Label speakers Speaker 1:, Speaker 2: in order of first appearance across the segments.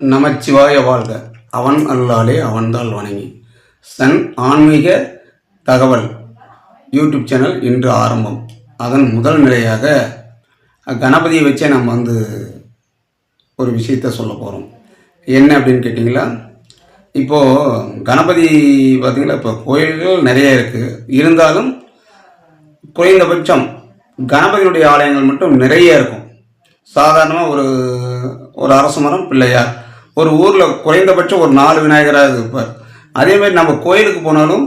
Speaker 1: நமச்சிவாய வாழ்க. அவன் அல்லாலே அவன்தால் வணங்கி. சன் ஆன்மீக தகவல் யூடியூப் சேனல் இன்று ஆரம்பம். அதன் முதல் நிலையாக கணபதியை வச்சே நம்ம வந்து ஒரு விஷயத்த சொல்ல போகிறோம் என்ன அப்படின்னு கேட்டிங்களா? இப்போது கணபதி பார்த்திங்களா இப்போ கோயில்கள் நிறைய இருக்குது இருந்தாலும் குறைந்தபட்சம் கணபதியுடைய ஆலயங்கள் மட்டும் நிறைய இருக்கும். சாதாரணமாக ஒரு ஒரு அரசு மரம் பிள்ளையார். ஒரு ஊரில் குறைந்தபட்சம் ஒரு நாலு விநாயகராக இருப்பார். அதேமாதிரி நம்ம கோயிலுக்கு போனாலும்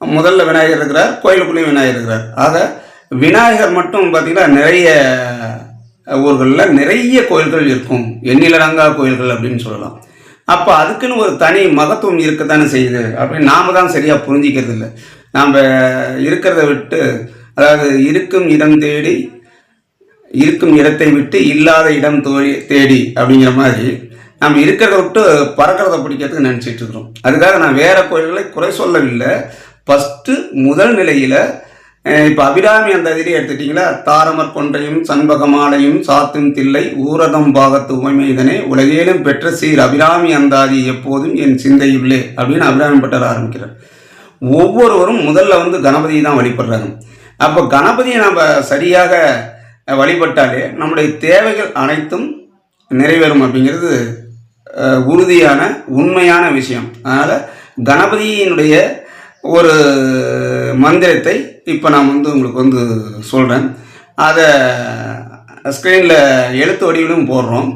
Speaker 1: முதல்ல விநாயகர் இருக்கிறார் கோயிலுக்குள்ளேயும் விநாயகர் இருக்கிறார். ஆக விநாயகர் மட்டும் பார்த்திங்கன்னா நிறைய ஊர்களில் நிறைய கோயில்கள் இருக்கும். எண்ணிலடங்கா கோயில்கள் அப்படின்னு சொல்லலாம். அப்போ அதுக்குன்னு ஒரு தனி மகத்துவம் இருக்கத்தானே செய்யுது. அப்படின்னு நாம் தான் சரியாக புரிஞ்சிக்கிறது இல்லை. நாம் இருக்கிறத விட்டு அதாவது இருக்கும் இடம் தேடி இருக்கும் இடத்தை விட்டு இல்லாத இடம் தோழி தேடி அப்படிங்கிற மாதிரி நம்ம இருக்கிறத விட்டு பறக்கிறத பிடிக்கிறதுக்கு நினச்சிட்டு இருக்கிறோம். அதுக்காக நான் வேறு கோயில்களை குறை சொல்லவில்லை. ஃபஸ்ட்டு முதல் நிலையில் இப்போ அபிராமி அந்த இதிலே எடுத்துட்டிங்களா? தாரமர் கொன்றையும் சண்பகமாலையும் சாத்தும் தில்லை ஊரதம் பாகத்து உமைமைதனே உலகேலும் பெற்ற சீர் அபிராமி அந்தாதி எப்போதும் என் சிந்தையுள்ளே அப்படின்னு அபிராமி பட்டர் ஆரம்பிக்கிறார். ஒவ்வொருவரும் முதல்ல வந்து கணபதியை தான் வழிபடுறாங்க அப்போ கணபதியை நம்ம சரியாக வழிபட்டாலே நம்முடைய தேவைகள் அனைத்தும் நிறைவேறும் அப்படிங்கிறது உறுதியான உண்மையான விஷயம். அதனால் கணபதியினுடைய ஒரு மந்திரத்தை இப்போ நான் வந்து உங்களுக்கு வந்து சொல்கிறேன் அதை ஸ்க்ரீனில் எழுத்து வடிவிலும் போடுறோம்.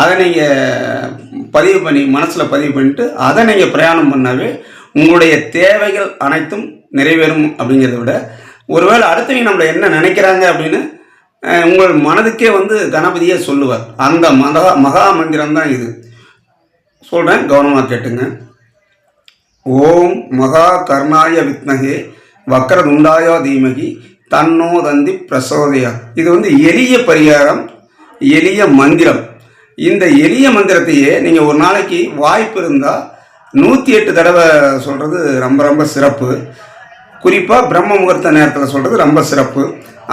Speaker 1: அதை நீங்கள் பதிவு பண்ணி மனசில் பதிவு பண்ணிட்டு அதை நீங்கள் பிரயாணம் பண்ணாவே உங்களுடைய தேவைகள் அனைத்தும் நிறைவேறும் அப்படிங்கிறத விட ஒருவேளை அடுத்தவங்க நம்மளை என்ன நினைக்கிறாங்க அப்படின்னு உங்கள் மனதுக்கே வந்து கணபதியே சொல்லுவார். அந்த மகா மகா மந்திரம் தான் இது. சொல்கிறேன் கவனமாக கேட்டுங்க. ஓம் மகா கர்ணாய வித்மகே வக்கரதுண்டாயா தீமகி தன்னோ தந்தி பிரசோதயா. இது வந்து எளிய பரிகாரம் எளிய மந்திரம். இந்த எளிய மந்திரத்தையே நீங்கள் ஒரு நாளைக்கு வாய்ப்பு இருந்தால் நூற்றி எட்டு தடவை சொல்கிறது ரொம்ப ரொம்ப சிறப்பு. குறிப்பாக பிரம்ம முகூர்த்த நேரத்தில் சொல்கிறது ரொம்ப சிறப்பு.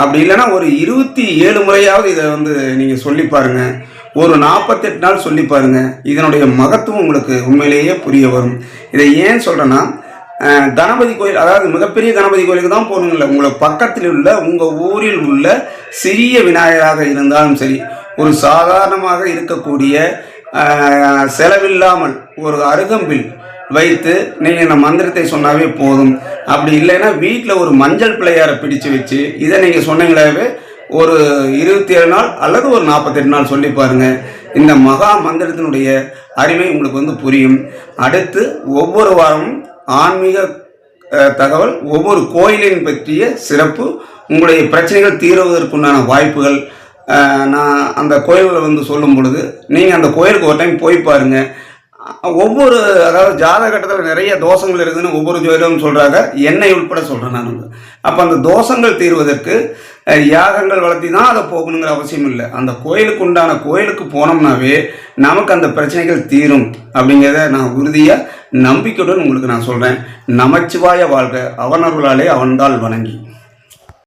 Speaker 1: அப்படி இல்லைன்னா ஒரு இருபத்தி ஏழு முறையாவது இதை வந்து நீங்கள் சொல்லி பாருங்கள் ஒரு நாற்பத்தெட்டு நாள் சொல்லி பாருங்க. இதனுடைய மகத்துவம் உங்களுக்கு உண்மையிலேயே புரிய வரும். இதை ஏன் சொல்கிறேன்னா கணபதி கோயில் அதாவது மிகப்பெரிய கணபதி கோயிலுக்கு தான் போகணுங்கள உங்களை பக்கத்தில் உள்ள உங்கள் ஊரில் உள்ள சிறிய விநாயகராக இருந்தாலும் சரி ஒரு சாதாரணமாக இருக்கக்கூடிய செலவில்லாமல் ஒரு அருகம்பில் வைத்து நீங்கள் இந்த மந்திரத்தை சொன்னாவே போதும். அப்படி இல்லைன்னா வீட்டில் ஒரு மஞ்சள் பிள்ளையாரை பிடிச்சு வச்சு இதை நீங்கள் சொன்னீங்களாவே ஒரு இருபத்தி ஏழு நாள் அல்லது ஒரு நாற்பத்தெட்டு நாள் சொல்லி பாருங்கள் இந்த மகா மந்திரத்தினுடைய அருமை உங்களுக்கு வந்து புரியும். அடுத்து ஒவ்வொரு வாரமும் ஆன்மீக தகவல் ஒவ்வொரு கோயிலின் பற்றிய சிறப்பு உங்களுடைய பிரச்சனைகள் தீர்வதற்குண்டான வாய்ப்புகள் நான் அந்த கோயில்களை வந்து சொல்லும் பொழுது நீங்கள் அந்த கோயிலுக்கு ஒரு டைம் போய் பாருங்கள் ஒவ்வொரு அதாவது ஜாதகட்டத்தில் நிறைய தோஷங்கள் இருக்குதுன்னு ஒவ்வொரு ஜோதிடமும் சொல்கிறாங்க என்னை உட்பட சொல்கிறேன் நான் அப்போ அந்த தோஷங்கள் தீர்வதற்கு யாகங்கள் வளர்த்தி தான் அதை போகணுங்கிற அவசியம் இல்லை. அந்த கோயிலுக்கு உண்டான கோயிலுக்கு போனோம்னாவே நமக்கு அந்த பிரச்சனைகள் தீரும் அப்படிங்கிறத நான் உறுதியாக நம்பிக்கையுடன் உங்களுக்கு நான் சொல்கிறேன் நமச்சிவாய வாழ்க. அவனர்களாலே அவன்தால் வணங்கி.